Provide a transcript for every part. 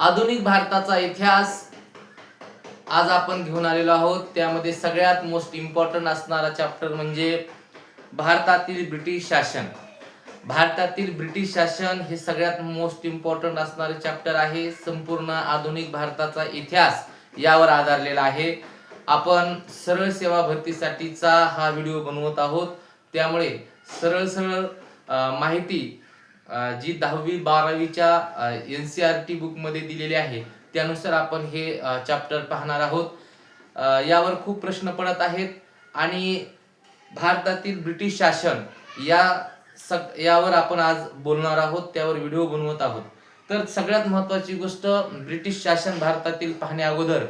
आधुनिक भारताचा इतिहास आज आपण घेऊन आलेलो आहोत. त्यामध्ये सगळ्यात मोस्ट इम्पॉर्टंट असणारा चॅप्टर म्हणजे भारतातील ब्रिटिश शासन. भारतातील ब्रिटिश शासन हे सगळ्यात मोस्ट इम्पॉर्टंट असणारे चॅप्टर आहे. संपूर्ण आधुनिक भारताचा इतिहास यावर आधारलेला आहे. आपण सरळ सेवा भरतीसाठीचा हा व्हिडिओ बनवत आहोत. त्यामुळे सरळ सरळ माहिती जी दहावी बारावीच्या एन सी आर टी बुकमध्ये दिलेली आहे त्यानुसार आपण हे चॅप्टर पाहणार आहोत. यावर खूप प्रश्न पडत आहेत आणि भारतातील ब्रिटिश शासन या सग यावर आपण आज बोलणार आहोत त्यावर व्हिडिओ बनवत आहोत. तर सगळ्यात महत्त्वाची गोष्ट ब्रिटिश शासन भारतातील पाहण्या अगोदर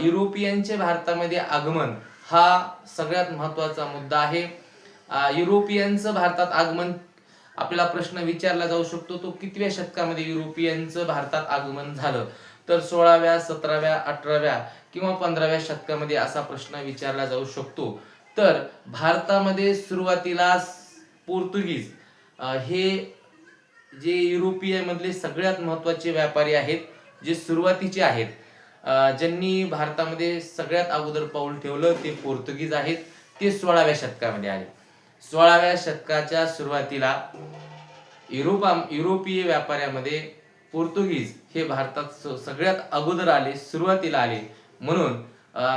युरोपियनचे भारतामध्ये आगमन हा सगळ्यात महत्त्वाचा मुद्दा आहे. युरोपियनचं भारतात आगमन आपल्याला प्रश्न विचारला जाऊ शकतो तो कितव्या शतकामध्ये युरोपियनचं भारतात आगमन झालं? तर सोळाव्या सतराव्या अठराव्या किंवा पंधराव्या शतकामध्ये असा प्रश्न विचारला जाऊ शकतो. तर भारतामध्ये सुरुवातीला पोर्तुगीज हे जे युरोपियमधले सगळ्यात महत्त्वाचे व्यापारी आहेत जे सुरुवातीचे आहेत ज्यांनी भारतामध्ये सगळ्यात अगोदर पाऊल ठेवलं ते पोर्तुगीज आहेत ते सोळाव्या शतकामध्ये आले. सोळाव्या शतकाच्या सुरुवातीला युरोपा युरोपीय व्यापाऱ्यामध्ये पोर्तुगीज हे भारतात स- सगळ्यात अगोदर आले सुरुवातीला आले. म्हणून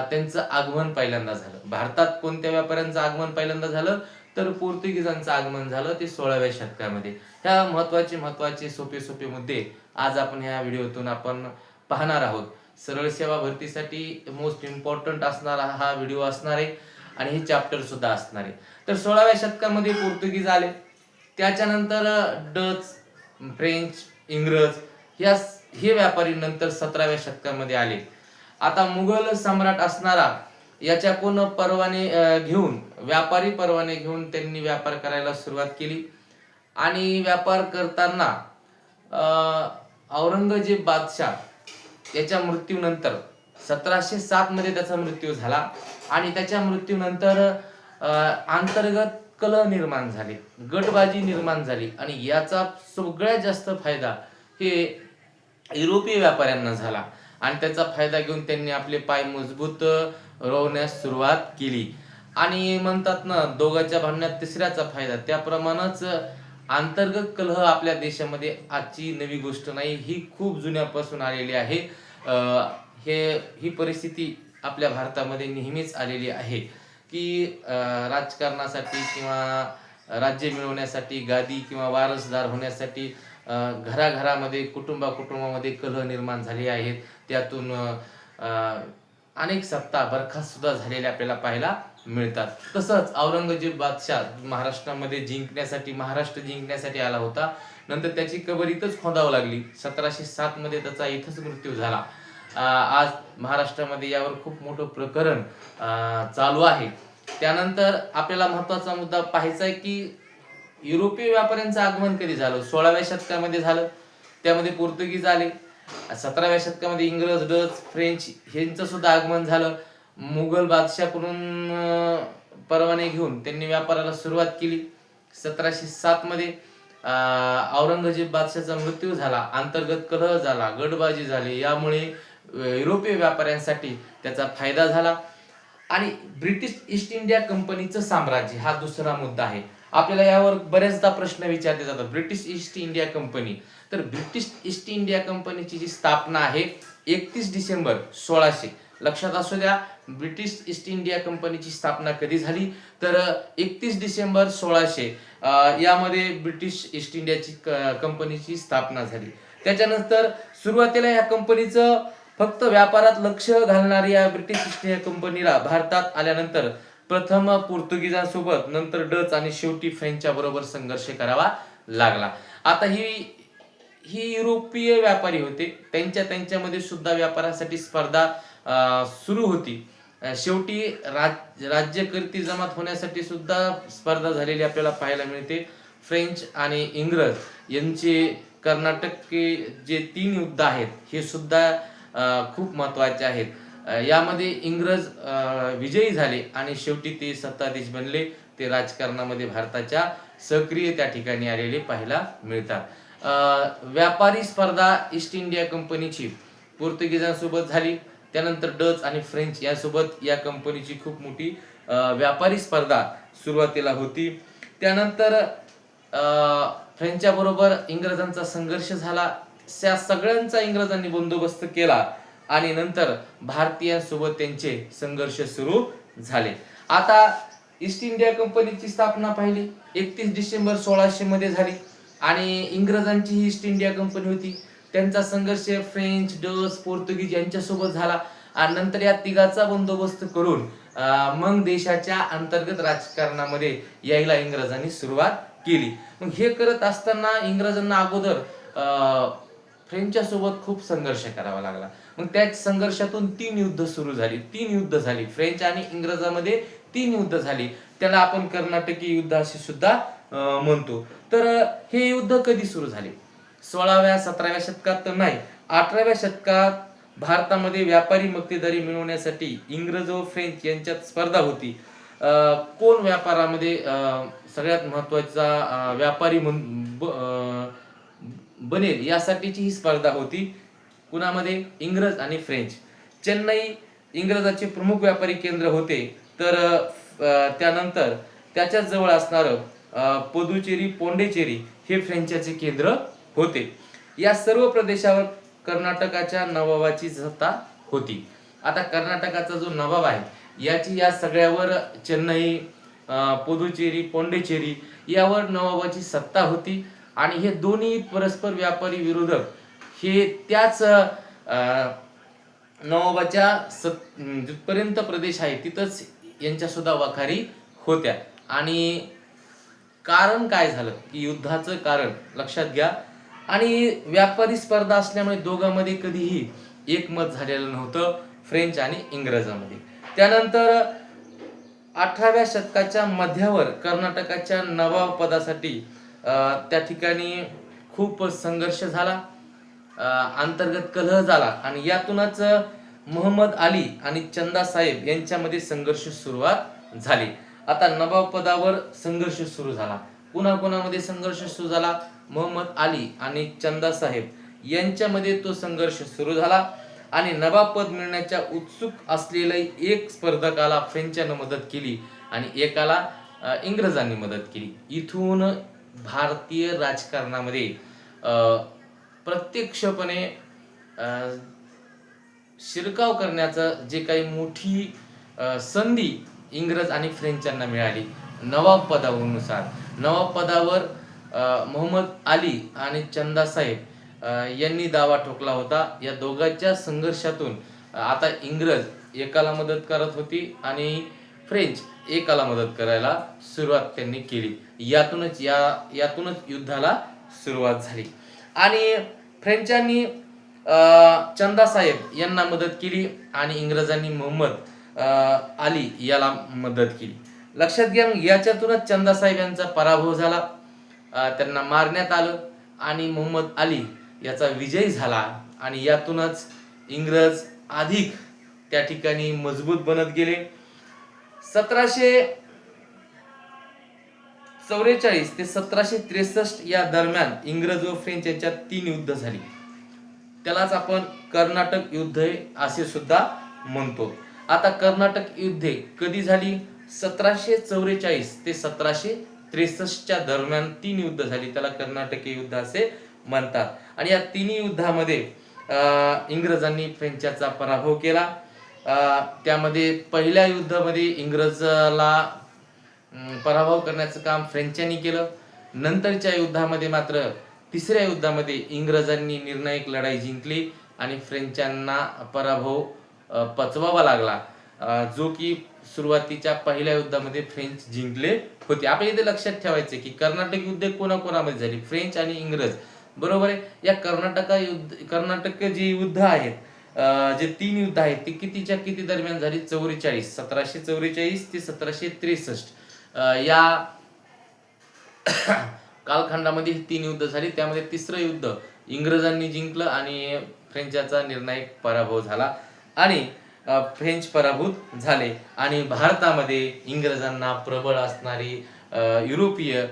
त्यांचं आगमन पहिल्यांदा झालं. भारतात कोणत्या व्यापाऱ्यांचं आगमन पहिल्यांदा झालं? तर पोर्तुगीजांचं आगमन झालं ते सोळाव्या शतकामध्ये. ह्या महत्त्वाचे महत्त्वाचे सोपे सोपे मुद्दे आज आपण ह्या व्हिडिओतून आपण पाहणार आहोत. सरळ सेवा भरतीसाठी मोस्ट इम्पॉर्टंट असणारा हा व्हिडिओ असणार आहे. आणि हे चॅप्टर सुद्धा असणार आहे. तर सोळाव्या शतकामध्ये पोर्तुगीज आले. त्याच्यानंतर डच फ्रेंच इंग्रज या हे व्यापारी नंतर सतराव्या शतकामध्ये आले. आता मुघल सम्राट असणारा याच्याकडून परवाने घेऊन व्यापारी परवाने घेऊन त्यांनी व्यापार करायला सुरुवात केली. आणि व्यापार करताना औरंगजेब बादशाह याच्या मृत्यूनंतर सतराशे सात मध्ये त्याचा मृत्यू झाला. आणि त्याच्या मृत्यूनंतर अंतर्गत कलह निर्माण झाले. गटबाजी निर्माण झाली. आणि याचा सगळ्यात जास्त फायदा हे युरोपीय व्यापाऱ्यांना झाला. आणि त्याचा फायदा घेऊन त्यांनी आपले पाय मजबूत रोवण्यास सुरुवात केली. आणि म्हणतात ना दोघांच्या भांडण्यात तिसऱ्याचा फायदा. त्याप्रमाणेच अंतर्गत कलह आपल्या देशामध्ये आजची नवी गोष्ट नाही ही खूप जुन्यापासून आलेली आहे. हे ही परिस्थिती आपल्या भारतामध्ये नेहमीच आलेली आहे की राजकारणासाठी किंवा राज्य मिळवण्यासाठी गादी किंवा वारसदार होण्यासाठी घराघरामध्ये कुटुंबा कुटुंबामध्ये कलह निर्माण झाले आहेत. त्यातून अनेक सत्ता बरखास्त सुद्धा झालेल्या आपल्याला पाहायला मिळतात. तसंच औरंगजेब बादशाह महाराष्ट्रामध्ये जिंकण्यासाठी महाराष्ट्र जिंकण्यासाठी आला होता. नंतर त्याची कबर इथंच खोदावं लागली. सतराशे सात मध्ये त्याचा इथंच मृत्यू झाला. आज महाराष्ट्रामध्ये यावर खूप मोठं प्रकरण चालू आहे. त्यानंतर आपल्याला महत्त्वाचा मुद्दा पाहायचा आहे की युरोपीय व्यापाऱ्यांचं आगमन कधी झालं? सोळाव्या शतकामध्ये झालं त्यामध्ये पोर्तुगीज आले सतराव्या शतकामध्ये इंग्रज डच फ्रेंच यांचं सुद्धा आगमन झालं. मुघल बादशाहकडून परवाने घेऊन त्यांनी व्यापाराला सुरुवात केली. सतराशे सात मध्ये औरंगजेब बादशाहचा मृत्यू झाला अंतर्गत कलह झाला गडबाजी झाली. यामुळे युरोपीय व्यापाऱ्यांसाठी त्याचा फायदा झाला. आणि ब्रिटिश ईस्ट इंडिया कंपनीचं साम्राज्य हा दुसरा मुद्दा आहे. आपल्याला यावर बऱ्याचदा प्रश्न विचारले जातात ब्रिटिश ईस्ट इंडिया कंपनी. तर ब्रिटिश ईस्ट इंडिया कंपनीची जी स्थापना आहे एकतीस डिसेंबर सोळाशे. लक्षात असू द्या ब्रिटिश ईस्ट इंडिया कंपनीची स्थापना कधी झाली? तर एकतीस डिसेंबर सोळाशे यामध्ये ब्रिटिश ईस्ट इंडियाची क- कंपनीची स्थापना झाली. त्याच्यानंतर सुरुवातीला या कंपनीचं फक्त व्यापारात लक्ष घालणारी या ब्रिटिश ईस्ट इंडिया कंपनीला भारतात आल्यानंतर प्रथम पोर्तुगीजांसोबत नंतर डच आणि शेवटी फ्रेंचच्या बरोबर संघर्ष करावा लागला. आता ही ही युरोपीय व्यापारी होते. त्यांच्या त्यांच्यामध्ये सुद्धा व्यापारासाठी स्पर्धा सुरू होती. शेवटी राज राज्यकर्ती जमात होण्यासाठी सुद्धा स्पर्धा झालेली आपल्याला पाहायला मिळते. फ्रेंच आणि इंग्रज यांचे कर्नाटक के जे तीन युद्ध आहेत हे सुद्धा खूप महत्त्वाचे आहेत. यामध्ये इंग्रज विजयी झाले आणि शेवटी ते सत्ताधीश बनले. ते राजकारणामध्ये भारताच्या सक्रिय त्या ठिकाणी आलेले पाहायला मिळतात. व्यापारी स्पर्धा ईस्ट इंडिया कंपनीची पोर्तुगीजांसोबत झाली. त्यानंतर डच आणि फ्रेंच यासोबत या कंपनीची खूप मोठी व्यापारी स्पर्धा सुरुवातीला होती. त्यानंतर फ्रेंचच्या बरोबर इंग्रजांचा संघर्ष झाला. त्या सगळ्यांचा इंग्रजांनी बंदोबस्त केला आणि नंतर भारतीयांसोबत त्यांचे संघर्ष सुरू झाले. आता ईस्ट इंडिया कंपनीची स्थापना पाहिली. एकतीस डिसेंबर सोळाशे मध्ये झाली. आणि इंग्रजांची ही ईस्ट इंडिया कंपनी होती. त्यांचा संघर्ष फ्रेंच डच पोर्तुगीज यांच्यासोबत झाला. आणि नंतर या तिघाचा बंदोबस्त करून मग देशाच्या अंतर्गत राजकारणामध्ये यायला इंग्रजांनी सुरुवात केली. मग हे करत असताना इंग्रजांना अगोदर अं, फ्रेंचच्या सोबत खूप संघर्ष करावा लागला. मग त्या संघर्षातून तीन युद्ध सुरू झाली. तीन युद्ध झाली. फ्रेंच आणि इंग्रजामध्ये तीन युद्ध झाली. त्याला आपण कर्नाटकी युद्ध असे सुद्धा म्हणतो. तर हे युद्ध कधी सुरू झाले? सोळाव्या सतराव्या शतकात तर नाही. अठराव्या शतकात भारतामध्ये व्यापारी मक्तेदारी मिळवण्यासाठी इंग्रज व फ्रेंच यांच्यात स्पर्धा होती. कोण व्यापारामध्ये सगळ्यात महत्त्वाचा व्यापारी म्हण- ब- बनेल यासाठीची ही स्पर्धा होती कुणामध्ये? इंग्रज आणि फ्रेंच. चेन्नई इंग्रजाचे प्रमुख व्यापारी केंद्र होते. तर त्यानंतर त्याच्याच जवळ असणारं पुदुचेरी पोंडेचेरी हे फ्रेंचाचे केंद्र होते. या सर्व प्रदेशावर कर्नाटकाच्या नवाबाची सत्ता होती. आता कर्नाटकाचा जो नवाब आहे याची या सगळ्यावर चेन्नई पुदुचेरी पोंडेचेरी यावर नवाबाची सत्ता होती. आणि हे दोन्ही परस्पर व्यापारी विरोधक हे त्याच नवाबाच्या सत जिथपर्यंत प्रदेश आहे तिथंच यांच्या सुद्धा वखारी होत्या. आणि कारण काय झालं? की युद्धाचं कारण लक्षात घ्या. आणि व्यापारी स्पर्धा असल्यामुळे दोघांमध्ये कधीही एकमत झालेलं नव्हतं फ्रेंच आणि इंग्रजांमध्ये. त्यानंतर अठराव्या शतकाच्या मध्यावर कर्नाटकाच्या नवाब पदासाठी त्या ठिकाणी खूप संघर्ष झाला अंतर्गत कलह झाला आणि यातूनच मोहम्मद अली आणि चंदा साहेब यांच्यामध्ये संघर्ष सुरुवात झाली. आता नवाब पदावर संघर्ष सुरू झाला. पुन्हा कोणामध्ये संघर्ष सुरू झाला. मोहम्मद अली आणि चंदा साहेब यांच्यामध्ये तो संघर्ष सुरू झाला आणि नवाब पद मिळण्याच्या उत्सुक असलेले एक स्पर्धकाला फ्रेंचानं मदत केली आणि एकाला इंग्रजांनी मदत केली. इथून भारतीय राजकारणामध्ये प्रत्यक्षपणे शिरकाव करण्याचं जे काही मोठी संधी इंग्रज आणि फ्रेंचांना मिळाली नवाब नवाबपदावर नवाब पदावर मोहम्मद अली आणि चंदासाहेब यांनी दावा ठोकला होता. या दोघांच्या संघर्षातून आता इंग्रज एकाला मदत करत होती आणि फ्रेंच एकाला मदत करायला सुरुवात त्यांनी केली. यातूनच या यातूनच युद्धाला सुरुवात झाली. आणि फ्रेंचांनी चंदासाहेब चंदा साहेब यांना मदत केली आणि इंग्रजांनी मोहम्मद अली याला मदत केली. लक्षात घ्या याच्यातूनच चंदा साहेब यांचा पराभव झाला. त्यांना मारण्यात आलं आणि मोहम्मद अली याचा विजय झाला आणि यातूनच इंग्रज अधिक त्या ठिकाणी मजबूत बनत गेले. सतराशे चौवेचाळीस ते सतराशे त्रेसष्ट या दरम्यान इंग्रज व फ्रेंच यांच्यात तीन युद्ध झाली. त्यालाच आपण कर्नाटक युद्ध असे सुद्धा म्हणतो. आता कर्नाटक युद्धे कधी झाली? सतराशे चौवेचाळीस ते सतराशे त्रेसष्टच्या दरम्यान तीन युद्ध झाली. त्याला कर्नाटकी युद्ध असे म्हणतात. आणि या तिन्ही युद्धामध्ये इंग्रजांनी फ्रेंचाचा पराभव केला. त्यामध्ये पहिल्या युद्धामध्ये इंग्रजला पराभव करण्याचं काम फ्रेंचांनी केलं. नंतरच्या युद्धामध्ये मात्र तिसऱ्या युद्धामध्ये इंग्रजांनी निर्णायक लढाई जिंकली आणि फ्रेंचांना पराभव पचवावा लागला. जो की सुरुवातीच्या पहिल्या युद्धामध्ये फ्रेंच जिंकले होते. आपण इथे लक्षात ठेवायचे की कर्नाटक युद्ध कोणाकोणामध्ये झाली? फ्रेंच आणि इंग्रज. बरोबर आहे? या कर्नाटका युद्ध कर्नाटक जे युद्ध आहेत जे तीन युद्ध आहेत ते कितीच्या किती दरम्यान झाली? चौवेचाळीस. सतराशे चौवेचाळीस ते सतराशे त्रेसष्ट. या कालखंडामध्ये तीन युद्ध झाली. त्यामध्ये तिसरं युद्ध इंग्रजांनी जिंकलं आणि फ्रेंचाचा निर्णायक पराभव झाला आणि फ्रेंच पराभूत झाले. आणि भारतामध्ये इंग्रजांना प्रबळ असणारी युरोपीय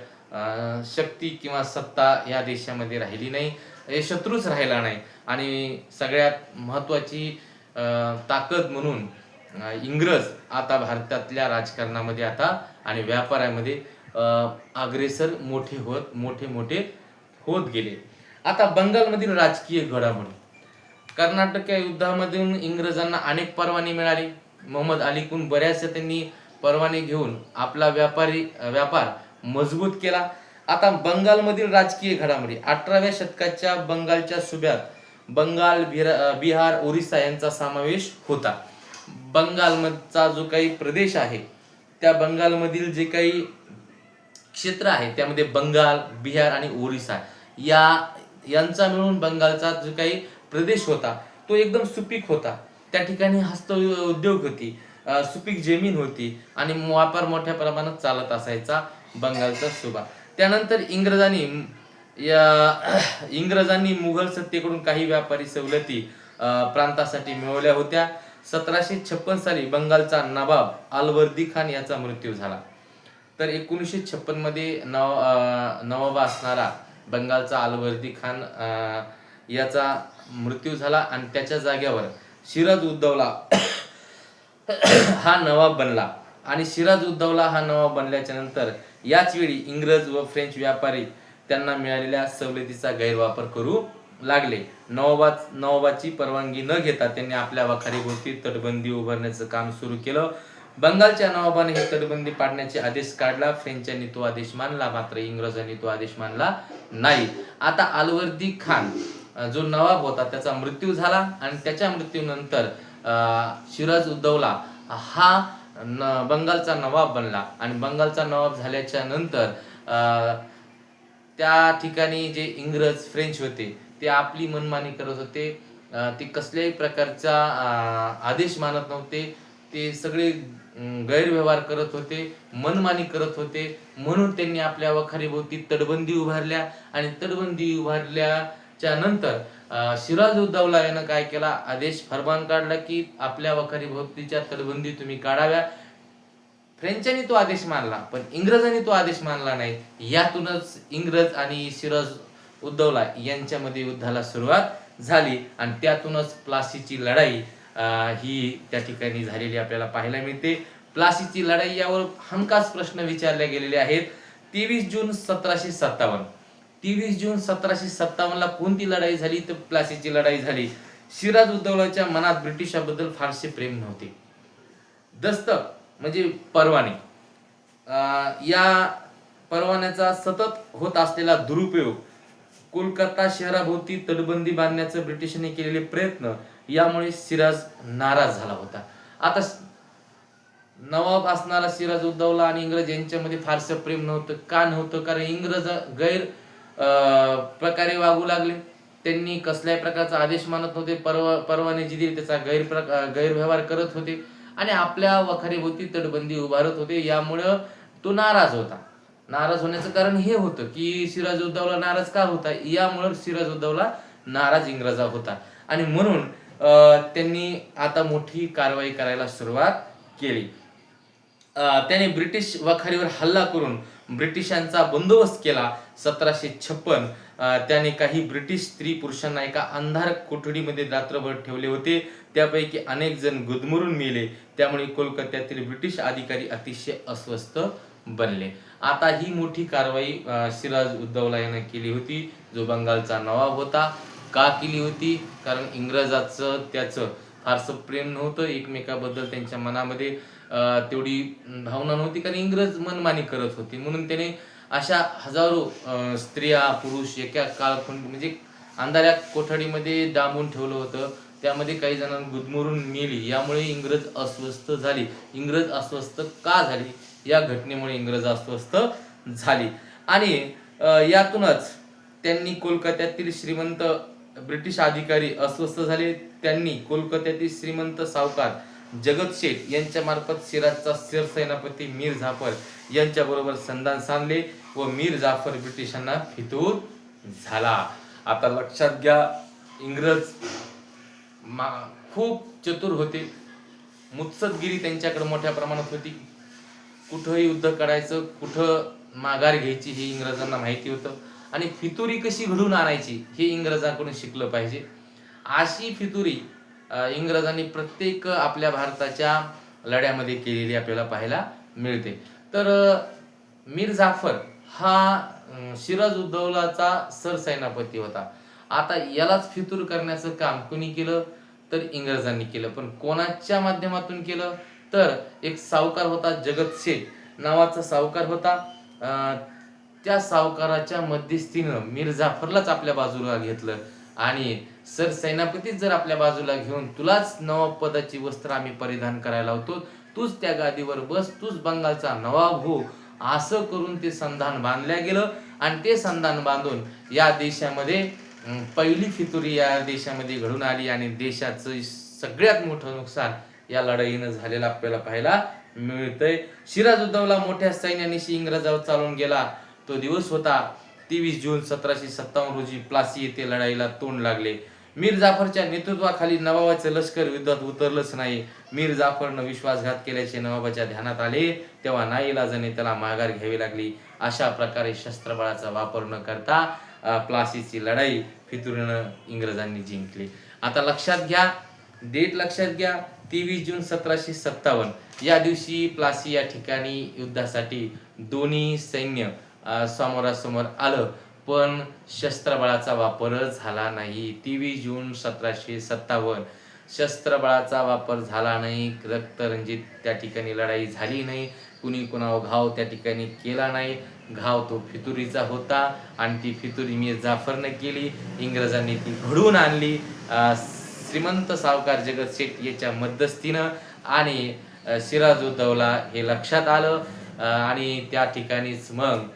शक्ती किंवा सत्ता या देशामध्ये राहिली नाही. हे शत्रूच राहिला नाही. आणि सगळ्यात महत्वाची ताकद म्हणून इंग्रज आता भारतातल्या राजकारणामध्ये आता आणि व्यापारामध्ये अग्रेसर मोठे होत मोठे मोठे होत गेले. आता बंगालमधील राजकीय घडामोडी कर्नाटक या युद्धामधून इंग्रजांना अनेक परवाने मिळाले. मोहम्मद अलीकडून बऱ्याचशा त्यांनी परवाने घेऊन आपला व्यापारी व्यापार मजबूत केला. आता बंगालमधील राजकीय घडामोडी अठराव्या शतकाच्या बंगालच्या सुब्यात बंगाल बिहार ओरिसा यांचा समावेश होता. बंगालमधचा जो काही प्रदेश आहे त्या बंगालमधील जे काही क्षेत्र आहे त्यामध्ये बंगाल बिहार आणि ओरिसा या यांचा मिळून बंगालचा जो काही प्रदेश होता तो एकदम सुपीक होता. त्या ठिकाणी हस्त उद्योग होती सुपीक जमीन होती आणि व्यापार मोठ्या प्रमाणात चालत असायचा बंगालचा सुभा त्यानंतर इंग्रजांनी या इंग्रजांनी मुघल सत्तेकडून काही व्यापारी सवलती प्रांतासाठी मिळवल्या होत्या. सतराशे छप्पन साली बंगालचा नवाब अलवर्दी खान याचा मृत्यू झाला. तर एकोणीसशे छप्पनमध्ये नव नवाब असणारा बंगालचा अलवर्दी खान याचा मृत्यू झाला आणि त्याच्या जाग्यावर सिराज उद्धवला हा नवाब बनला. आणि सिराज उद्धवला हा नवाब बनल्याच्या नंतर याच वेळी इंग्रज व फ्रेंच व्यापारी त्यांना मिळालेल्या सवलतीचा गैरवापर करू लागले. नवाबाच नवाबाची परवानगी न घेता त्यांनी आपल्या वखारीभोवती तटबंदी उभारण्याचं काम सुरू केलं. बंगालच्या नवाबाने हे तटबंदी पाडण्याचे आदेश काढला. फ्रेंचांनी तो आदेश मानला मात्र इंग्रजांनी तो आदेश मानला नाही. आता अलवर्दी खान जो नवाब होता त्याचा मृत्यू झाला आणि त्याच्या मृत्यूनंतर शिराज उद्धवला हा न- बंगालचा नवाब बनला. आणि बंगालचा नवाब झाल्याच्यानंतर त्या ठिकाणी जे इंग्रज फ्रेंच होते ते आपली मनमानी करत होते. ते कसल्याही प्रकारचा आदेश मानत नव्हते. ते सगळे गैरव्यवहार करत होते मनमानी करत होते. म्हणून त्यांनी आपल्या वखारीभोवती तटबंदी उभारल्या आणि तटबंदी उभारल्याच्या नंतर अं, सिराज उद्दौला यानं काय केला? आदेश फरमान काढला की आपल्या वखारीभोवतीच्या तटबंदी तुम्ही काढाव्या. फ्रेंचांनी तो आदेश मानला पण इंग्रजांनी तो आदेश मानला नाही. यातूनच इंग्रज आणि सिरज उद्धवला यांच्यामध्ये युद्धाला सुरुवात झाली आणि त्यातूनच प्लासीची लढाई ही त्या ठिकाणी झालेली आपल्याला पाहायला मिळते. प्लासीची लढाई यावर हमखास प्रश्न विचारले गेलेले आहेत. तेवीस जून सतराशे सत्तावन्न. तेवीस जून सतराशे सत्तावन्नला कोणती लढाई झाली? तर प्लासीची लढाई झाली. सिराज उद्धवलाच्या मनात ब्रिटिशाबद्दल फारसे प्रेम नव्हते. दस्तक म्हणजे परवाने. या परवान्याचा सतत होत असलेला दुरुपयोग कोलकाता शहराभोवती तटबंदी बांधण्याचे ब्रिटिशांनी केलेले प्रयत्न यामुळे सिराज नाराज झाला होता. आता नवाब असणारा सिराज उद्दौला आणि इंग्रज यांच्यामध्ये फारसं प्रेम नव्हतं का नव्हतं? कारण इंग्रज गैर प्रकारे वागू लागले. त्यांनी कसल्याही प्रकारचा आदेश मानत नव्हते परवा परवाने जी दिली त्याचा गैरप्रकार गैरव्यवहार करत होते. आणि आपल्या वखारीभोवती तटबंदी उभारत होते. यामुळं तो नाराज होता. नाराज होण्याचं कारण हे होतं की सिराज उद्दौला नाराज का होता? यामुळं सिराज उद्दौला नाराज इंग्रजा होता. आणि म्हणून अं, त्यांनी आता मोठी कारवाई करायला सुरुवात केली. त्याने ब्रिटिश वखारीवर हल्ला करून ब्रिटिशांचा बंदोबस्त केला. सतराशे छप्पन त्याने काही ब्रिटिश स्त्री पुरुषांना एका अंधार कोठडीमध्ये रात्रभर ठेवले होते. त्यापैकी अनेक जण गुदमरून मेले. त्यामुळे कोलकात्यातील ब्रिटिश अधिकारी अतिशय अस्वस्थ बनले. आता ही मोठी कारवाई सिराज उद्धवला यानं केली होती जो बंगालचा नवाब होता. का केली होती? कारण इंग्रजाचं त्याचं फारसं प्रेम नव्हतं. एकमेकाबद्दल त्यांच्या मनामध्ये तेवढी भावना नव्हती. कारण इंग्रज मनमानी करत होती. म्हणून त्याने अशा हजारो स्त्रिया पुरुष एका कालखंड म्हणजे अंधाऱ्या कोठडीमध्ये डांबून ठेवलं होतं. त्यामध्ये काही जणांना गुदमरून मेली. यामुळे इंग्रज अस्वस्थ झाली. इंग्रज अस्वस्थ का झाली? या घटनेमुळे इंग्रज अस्वस्थ झाली. आणि यातूनच त्यांनी कोलकात्यातील श्रीमंत ब्रिटिश अधिकारी अस्वस्थ झाले. त्यांनी कोलकात्यातील श्रीमंत सावकार जगत शेठ यांच्या मार्फत सिराजचा सरसेनापती मीर जाफर यांच्या बरोबर संधान साधले व मीर जाफर ब्रिटिशांना फितूर झाला. आता लक्षात घ्या इंग्रज मा खूप चतुर होते. मुत्सदगिरी त्यांच्याकडे मोठ्या प्रमाणात होती. कुठं युद्ध करायचं कुठं माघार घ्यायची हे इंग्रजांना माहिती होतं. आणि फितुरी कशी घडून आणायची हे इंग्रजांकडून शिकलं पाहिजे. अशी फितुरी इंग्रजांनी प्रत्येक आपल्या भारताच्या लढ्यामध्ये केलेली आपल्याला पाहायला मिळते. तर मीर जाफर हा सिराज उद्दौलाचा सरसेनापती होता. आता यालाच फितूर करण्याचं काम कोणी केलं? तर इंग्रजांनी केलं. पण कोणाच्या माध्यमातून केलं? तर एक सावकार होता जगत शेख नावाचा सावकार होता. त्या सावकाराच्या मध्यस्थीनं मीर जाफरलाच आपल्या बाजूला घेतलं. आणि सर सेनापतीच जर आपल्या बाजूला घेऊन तुलाच नवाब पदाची वस्त्र आम्ही परिधान करायला होतो तूच त्या गादीवर बस तूच बंगालचा नवाब हो असं करून ते संधान बांधल्या गेलं आणि ते संधान बांधून या देशामध्ये पहिली फितुरी या देशामध्ये घडून आली आणि देशाचं सगळ्यात मोठं नुकसान या लढाईनं झालेलं आपल्याला पाहायला मिळतंय. सिराजुद्दौला मोठ्या सैन्यानिशी इंग्रजावर चालून गेला. तो दिवस होता तेवीस जून सतराशे सत्तावन्न रोजी प्लासी येथे लढाईला तोंड लागले. मीर जाफरच्या नेतृत्वाखाली नवाबाचे लष्कर युद्धात उतरलंच नाही. मीर जाफरनं विश्वासघात केल्याचे नवाबाच्या ध्यानात आले तेव्हा नाईलाजाने त्याला माघार घ्यावी लागली. अशा प्रकारे शस्त्रबळाचा वापर न करता प्लासीची लढाई फितुरीनं इंग्रजांनी जिंकली. आता लक्षात घ्या डेट लक्षात घ्या तेवीस जून सतराशे सत्तावन्न. या दिवशी प्लासी या ठिकाणी युद्धासाठी दोन्ही सैन्य समोरासमोर आलं. पण शस्त्रबळाचा वापरच झाला नाही. तेवीस जून सतराशे सत्तावन्न. शस्त्रबळाचा वापर झाला नाही. रक्तरंजित त्या ठिकाणी लढाई झाली नाही. कुणी कुणावर घाव त्या ठिकाणी केला नाही. घाव तो फितुरीचा होता आणि ती फितुरी मीर जाफरने केली. इंग्रजांनी ती घडवून आणली. श्रीमंत सावकार जगत शेठ याच्या मध्यस्थीनं आणि सिराजुद्दौला हे लक्षात आलं. आणि त्या ठिकाणीच मग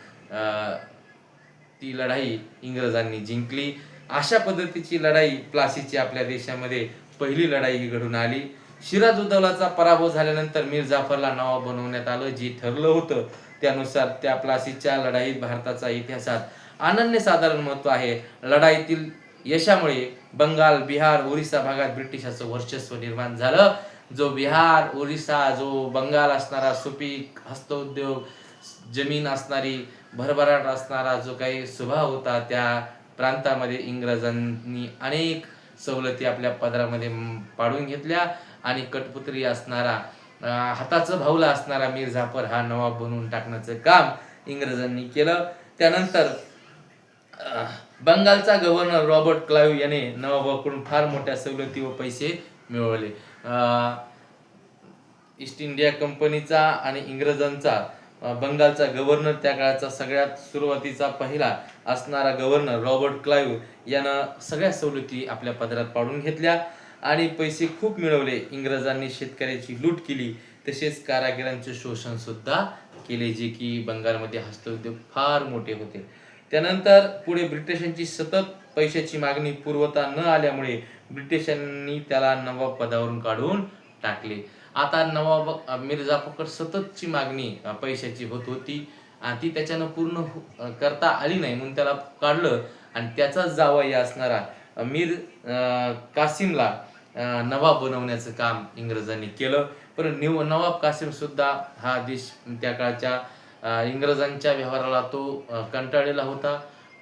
ती लढाई इंग्रजांनी जिंकली. अशा पद्धतीची लढाई प्लासीची आपल्या देशामध्ये पहिली लढाई ही घडून आली. सिराजुद्दौलाचा पराभव झाल्यानंतर मीर जाफरला नवाब बनवण्यात आलं जे ठरलं होतं त्यानुसार त्या प्लासीच्या लढाईत भारताचा इतिहासात अनन्य साधारण महत्त्व आहे. लढाईतील यशामुळे बंगाल बिहार ओरिसा भागात ब्रिटिशाचं वर्चस्व निर्माण झालं. जो बिहार ओरिसा जो बंगाल असणारा सुपीक हस्तोद्योग जमीन असणारी भरभराट असणारा जो काही स्वभाव होता त्या प्रांतामध्ये इंग्रजांनी अनेक सवलती आपल्या पदरामध्ये पाडून घेतल्या आणि कटपुतरी असणारा हाताचं भाऊला असणारा मीर जाफर हा नवाब बनवून टाकण्याचं काम इंग्रजांनी केलं. त्यानंतर बंगालचा गव्हर्नर रॉबर्ट क्लाइव्ह याने नवाबाकडून फार मोठ्या सवलती व पैसे मिळवले. ईस्ट इंडिया कंपनीचा आणि इंग्रजांचा बंगालचा गव्हर्नर त्या काळाचा सगळ्यात सुरुवातीचा पहिला असणारा गव्हर्नर रॉबर्ट क्लाइव्ह यानं सगळ्या सवलती आपल्या पदरात पाडून घेतल्या आणि पैसे खूप मिळवले. इंग्रजांनी शेतकऱ्याची लूट केली. तसेच कारागिरांचे शोषण सुद्धा केले जे की बंगालमध्ये हस्तोद्योग फार मोठे होते. त्यानंतर पुढे ब्रिटिशांची सतत पैशाची मागणी पुरवता न आल्यामुळे ब्रिटिशांनी त्याला नवाब पदावरून काढून टाकले. आता नवाब मिर्झा फकर सततची मागणी पैशाची होत होती. आणि ती त्याच्यानं पूर्ण हो, करता आली नाही म्हणून त्याला काढलं आणि त्याचाच जावाई असणारा मीर कासिमला नवाब बनवण्याचं काम इंग्रजांनी केलं. पण निव नवाब कासिम सुद्धा हा देश त्या काळच्या इंग्रजांच्या व्यवहाराला तो कंटाळलेला होता.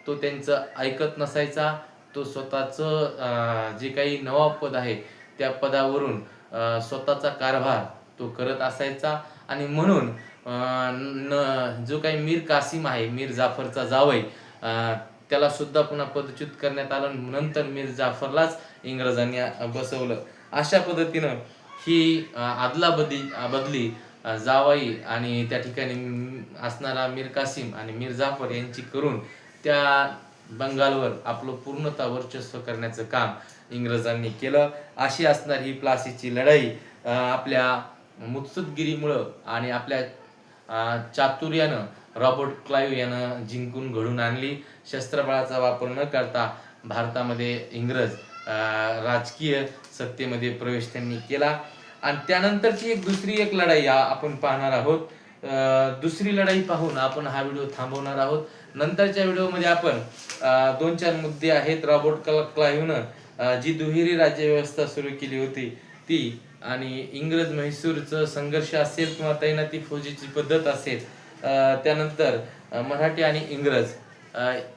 तो त्यांचं ऐकत नसायचा. तो स्वतःचं जे काही नवाब पद आहे त्या पदावरून स्वतःचा कारभार तो करत असायचा. आणि म्हणून न जो काही मीर कासिम आहे मीर जाफरचा जावई त्याला सुद्धा पुन्हा पदच्युत करण्यात आलं नंतर मीर जाफरलाच इंग्रजांनी बसवलं. अशा पद्धतीनं ही आदला बदी बदली जावाई जावई आणि त्या ठिकाणी असणारा मीर कासिम आणि मीर जाफर यांची करून त्या बंगालवर आपलं पूर्णतः वर्चस्व करण्याचं काम इंग्रजांनी केलं. अशी असणार ही प्लासीची लढाई आपल्या मुत्सुदगिरीमुळं आणि आपल्या चातुर्यानं रॉबर्ट क्लाइव्ह यानं जिंकून घडून आणली. शस्त्रबळाचा वापर न करता भारतामध्ये इंग्रज राजकीय सत्तेमध्ये प्रवेश त्यांनी केला. आणि त्यानंतरची एक दुसरी एक लढाई आपण पाहणार आहोत. दुसरी लढाई पाहून आपण हा व्हिडिओ थांबवणार आहोत. नंतरच्या व्हिडिओमध्ये आपण दोन चार मुद्दे आहेत. रॉबर्ट क्ला- क्लाइव्हनं जी दुहेरी राज्यव्यवस्था सुरू केली होती ती आणि इंग्रज म्हैसूरचं संघर्ष असेल किंवा तैनाती फौजीची पद्धत असेल त्यानंतर मराठी आणि इंग्रज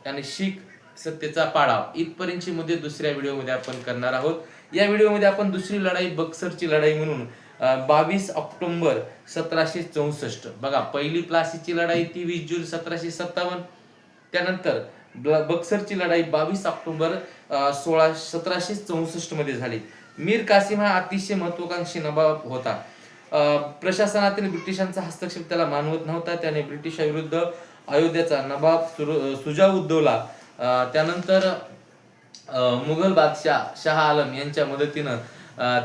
आणि शीख सत्तेचा पाडाव इथपर्यंतचे मुद्दे दुसऱ्या व्हिडिओमध्ये आपण करणार आहोत. या व्हिडिओमध्ये आपण दुसरी लढाई बक्सरची लढाई म्हणून बावीस ऑक्टोंबर सतराशे चौसष्ट. बघा पहिली प्लासीची लढाई ती वीस जून सतराशे सत्तावन्न. त्यानंतर ब- बक्सरची लढाई बावीस ऑक्टोबर सोळा सतराशे चौसष्टमध्ये झाली. मीर कासिम हा अतिशय महत्वाकांक्षी नवाब होता. प्रशासनातील ब्रिटिशांचा हस्तक्षेप त्याला मानवत नव्हता. त्याने ब्रिटिशाविरुद्ध अयोध्याचा नवाब सुर- सुजाउद्दौला त्यानंतर मुघल बादशाह शाह आलम यांच्या मदतीनं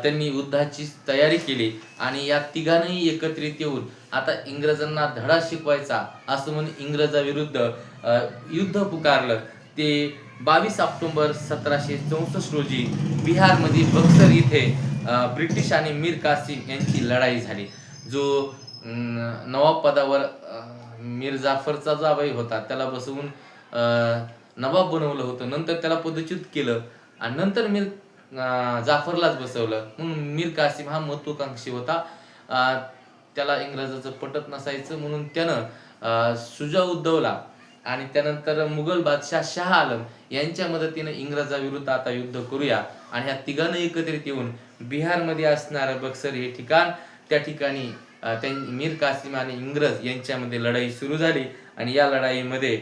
त्यांनी युद्धाची तयारी केली आणि या तिघांनाही एकत्रित येऊन आता इंग्रजांना धडा शिकवायचा असं म्हणून इंग्रजाविरुद्ध युद्ध पुकारलं. ते बावीस ऑक्टोंबर सतराशे चौसष्ट रोजी बिहारमधील बक्सर इथे ब्रिटिश आणि मीर कासिम यांची लढाई झाली. जो नवाब पदावर मीर जाफरचा जो अभय होता त्याला बसवून नवाब बनवलं होतं. नंतर त्याला पदच्युत केलं आणि नंतर मीर जाफरलाच बसवलं. म्हणून मीर कासिम हा महत्वाकांक्षी होता. त्याला इंग्रजाचं पटत नसायचं. म्हणून त्यानं अं, सुजाउद्दौला आणि त्यानंतर मुघल बादशाह शाह आलम यांच्या मदतीने इंग्रजाविरुद्ध आता युद्ध करूया. आणि ह्या तिघांना एकत्रित येऊन बिहारमध्ये असणारं बक्सर हे ठिकाण त्या ठिकाणी त्यां मीर कासिम आणि इंग्रज यांच्यामध्ये लढाई सुरू झाली. आणि या लढाईमध्ये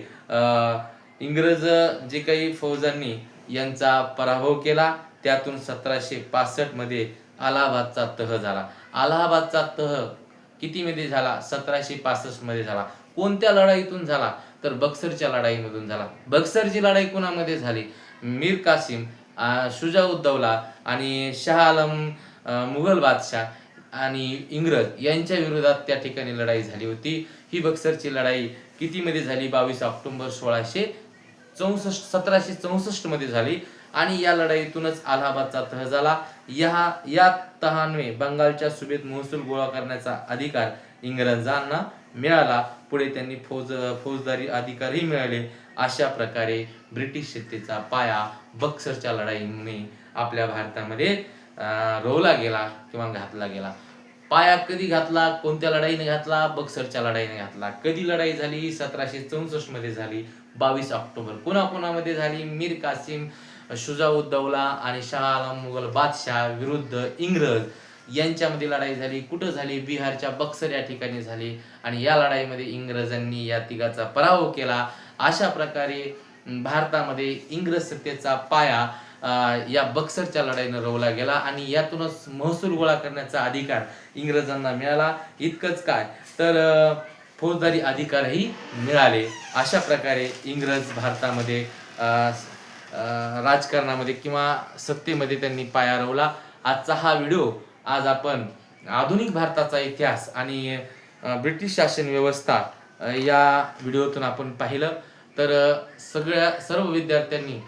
इंग्रज जे काही फौजांनी यांचा पराभव केला त्यातून सतराशे पासष्टमध्ये अलाहाबादचा तह झाला. अलाहाबादचा तह किती मध्ये झाला? सतराशे पासष्टमध्ये झाला. कोणत्या लढाईतून झाला? तर बक्सरच्या लढाईमधून झाला. बक्सरची लढाई कुणामध्ये झाली? मीर कासिम शुजा शुजाउद्दौला आणि शाह आलम मुघल बादशाह आणि इंग्रज यांच्या विरोधात त्या ठिकाणी लढाई झाली होती. ही बक्सरची लढाई कितीमध्ये झाली? बावीस ऑक्टोबर सोळाशे चौसष्ट सतराशे चौसष्टमध्ये झाली आणि या लढाईतूनच अलाहाबादचा तह झाला. या या तहान्वे बंगालच्या सुबेत महसूल गोळा करण्याचा अधिकार इंग्रजांना मिळाला पुढे त्यांनी फौज फौजदारी अधिकारही मिळाले. अशा प्रकारे ब्रिटिश सत्तेचा पाया बक्सरच्या लढाईने आपल्या भारतामध्ये रोवला गेला किंवा घातला गेला. पाया कधी घातला कोणत्या लढाईने घातला बक्सरच्या लढाईने घातला. कधी लढाई झाली सतराशे चौसष्टमध्ये झाली बावीस ऑक्टोबर कोणाकोणामध्ये झाली मीर कासिम शुजाउद्दौला आणि शाह आलम मुघल बादशाह विरुद्ध इंग्रज यांच्यामध्ये लढाई झाली कुठं झाली? बिहारच्या बक्सर या ठिकाणी झाली आणि या लढाईमध्ये इंग्रजांनी या तिघाचा पराभव केला. अशा प्रकारे भारतामध्ये इंग्रज सत्तेचा पाया या बक्सरच्या लढाईनं रोवला गेला आणि यातूनच महसूल गोळा करण्याचा अधिकार इंग्रजांना मिळाला. इतकंच काय? तर फौजदारी अधिकारही मिळाले. अशा प्रकारे इंग्रज भारतामध्ये राजकारणामध्ये किंवा सत्तेमध्ये त्यांनी पाया रोवला. आजचा हा व्हिडिओ आज आपण आधुनिक भारताचा इतिहास आणि ब्रिटिश शासन व्यवस्था या व्हिडिओतून आपण पाहिलं. तर सगळ्या सर्व विद्यार्थ्यांनी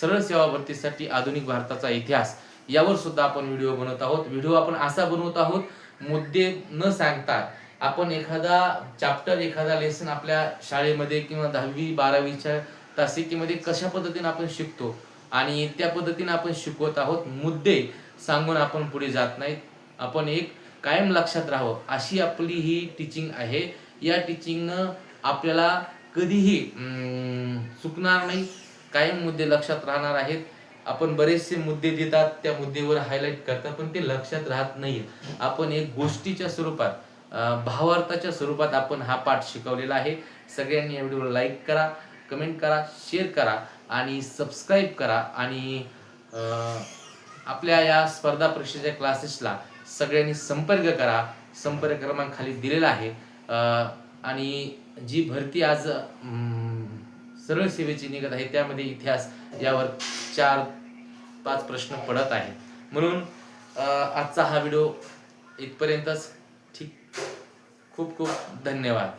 सरळ सेवा भरतीसाठी आधुनिक भारताचा इतिहास यावर सुद्धा आपण व्हिडिओ बनवत आहोत. व्हिडिओ आपण असा बनवत आहोत मुद्दे न सांगता आपण एखादा चॅप्टर एखादा लेसन आपल्या शाळेमध्ये किंवा दहावी बारावीच्या तासिकेमध्ये कशा पद्धतीने आपण शिकतो आणि त्या पद्धतीने आपण शिकवत आहोत. मुद्दे सांगून आपण पुढे जात नाहीत. आपण एक कायम लक्षात राहावं. अशी आपली ही टीचिंग आहे. या टीचिंगनं आपल्याला कधीही चुकणार नाही. कायम मुद्दे लक्षात राहणार आहेत. आपण बरेचसे मुद्दे देतात त्या मुद्द्यावर हायलाईट करतात पण ते लक्षात राहत नाही आपण एक गोष्टीच्या स्वरूपात भावार्थाच्या स्वरूपात आपण हा पाठ शिकवलेला आहे. सगळ्यांनी या व्हिडिओला लाईक करा कमेंट करा शेअर करा आणि सबस्क्राईब करा आणि आपल्या या स्पर्धा परीक्षेच्या क्लासेसला सगळ्यांनी संपर्क करा. संपर्क क्रमांक खाली दिलेला आहे. आणि जी भरती आज सरळ सेवेची निघत आहे त्यामध्ये इतिहास यावर चार पाच प्रश्न पडत आहेत. म्हणून आजचा हा व्हिडिओ इथपर्यंतच. ठीक. खूप खूप धन्यवाद.